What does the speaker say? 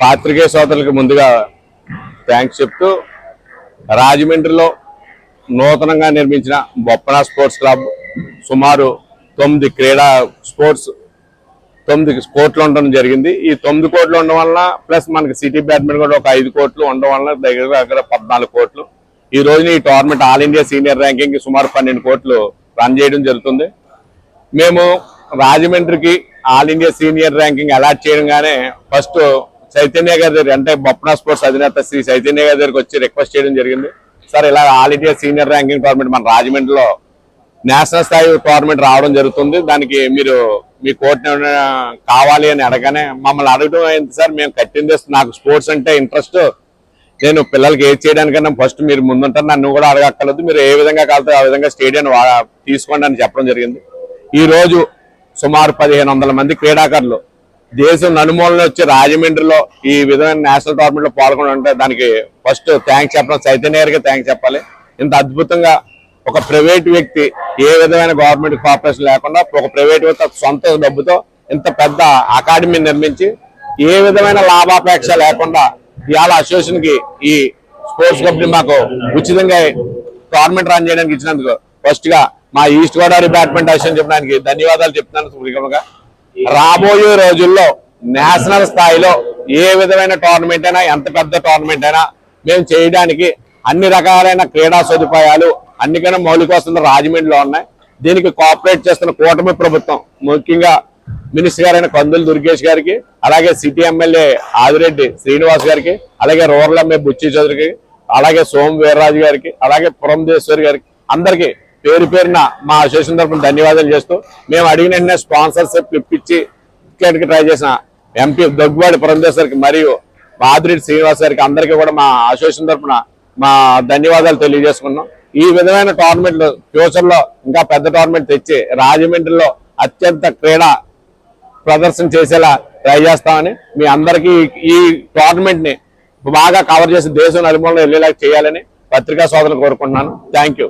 పాత్రికేయ సోదరులకు ముందుగా థ్యాంక్స్ చెప్తూ రాజమండ్రిలో నూతనంగా నిర్మించిన బొప్పన స్పోర్ట్స్ క్లబ్ సుమారు తొమ్మిది క్రీడా స్పోర్ట్స్ తొమ్మిది కోట్లు ఉండడం జరిగింది. ఈ తొమ్మిది కోట్లు ఉండడం వలన ప్లస్ మనకి సిటీ బ్యాడ్మింటన్ కూడా ఒక ఐదు కోట్లు ఉండడం వలన దగ్గర దగ్గర పద్నాలుగు కోట్లు. ఈ రోజున ఈ tournament all India senior ranking సుమారు పన్నెండు కోట్లు రన్ చేయడం జరుగుతుంది. మేము రాజమండ్రికి all India senior ranking allot చేయడంగానే first Chaitanya గారి దగ్గర అంటే బొప్పన స్పోర్ట్స్ అధినేత శ్రీ చైతన్య గారి దగ్గరికి వచ్చి రిక్వెస్ట్ చేయడం జరిగింది. సార్ ఇలా all India senior ranking tournament మన రాజమండ్రిలో నేషనల్ స్థాయి టోర్నమెంట్ రావడం జరుగుతుంది. దానికి మీరు మీ కోర్టు కావాలి అని అడగానే మమ్మల్ని అడగడం అయింది సార్? మేము కట్టింది నాకు స్పోర్ట్స్ అంటే ఇంట్రెస్ట్. నేను పిల్లలకి ఏది చేయడానికన్నా ఫస్ట్ మీరు ముందుంటారు. నన్ను కూడా అడగక్కర్లేదు. మీరు ఏ విధంగా కాలుతో ఆ విధంగా స్టేడియం తీసుకోండి అని చెప్పడం జరిగింది. ఈ రోజు సుమారు పదిహేను వందల మంది క్రీడాకారులు దేశం నలుమూలన వచ్చి రాజమండ్రిలో ఈ విధమైన నేషనల్ టోర్నమెంట్లో పాల్గొని ఉంటే దానికి ఫస్ట్ థ్యాంక్స్ చెప్పడం చైతన్య గారికి థ్యాంక్స్ చెప్పాలి. ఇంత అద్భుతంగా ఒక ప్రైవేట్ వ్యక్తి ఏ విధమైన గవర్నమెంట్ కోఆపరేషన్ లేకుండా ఒక ప్రైవేట్ వ్యక్తి సొంత డబ్బుతో ఇంత పెద్ద అకాడమీ నిర్మించి ఏ విధమైన లాభాపేక్ష లేకుండా ఇవాళ అసోసియేషన్కి ఈ స్పోర్ట్స్ కంపెనీ మాకు ఉచితంగా టోర్నమెంట్ రన్ చేయడానికి ఇచ్చినందుకు ఫస్ట్గా మా ఈస్ట్ గోదావరి బ్యాడ్మింటన్ అసోసియేషన్ చెప్పడానికి ధన్యవాదాలు చెప్తున్నాను సుగ్రీవంగా రాబోయే రోజుల్లో నేషనల్ స్థాయిలో ఏ విధమైన టోర్నమెంట్ అయినా ఎంత పెద్ద టోర్నమెంట్ అయినా మేము చేయడానికి అన్ని రకాలైన క్రీడా సదుపాయాలు అన్నికైనా మౌలిక వసతులు రాజమండ్రిలో ఉన్నాయి. దీనికి కోఆపరేట్ చేస్తున్న కూటమి ప్రభుత్వం ముఖ్యంగా మినిస్టర్ గారైన కందులు దుర్గేష్ గారికి అలాగే సిటీ ఎమ్మెల్యే ఆదిరెడ్డి శ్రీనివాస్ గారికి అలాగే రూరల్ ఎమ్మెల్యే బుచ్చి చౌదరికి అలాగే సోమ వీర్రాజు గారికి అలాగే పురంధేశ్వరి గారికి అందరికి పేరు పేరున మా అసోసియేషన్ తరఫున ధన్యవాదాలు చేస్తూ మేము అడిగిన వెంటనే స్పాన్సర్షిప్ ఇప్పించి టికెట్కి ట్రై చేసిన ఎంపీ దగ్గుబాటి పురంధేశ్వరికి మరియు ఆదిరెడ్డి శ్రీనివాస్ గారికి అందరికీ కూడా మా అసోసియేషన్ తరఫున మా ధన్యవాదాలు తెలియజేసుకున్నాం. ఈ విధమైన టోర్నమెంట్లు ఫ్యూచర్లో ఇంకా పెద్ద టోర్నమెంట్ తెచ్చి రాజమండ్రిలో అత్యంత క్రీడా ప్రదర్శన చేసేలా ట్రై చేస్తామని మీ అందరికీ ఈ టోర్నమెంట్ని బాగా కవర్ చేసి దేశం నలుమూలలో వెళ్ళేలా చేయాలని పత్రికా సోదరులు కోరుకుంటున్నాను. Thank you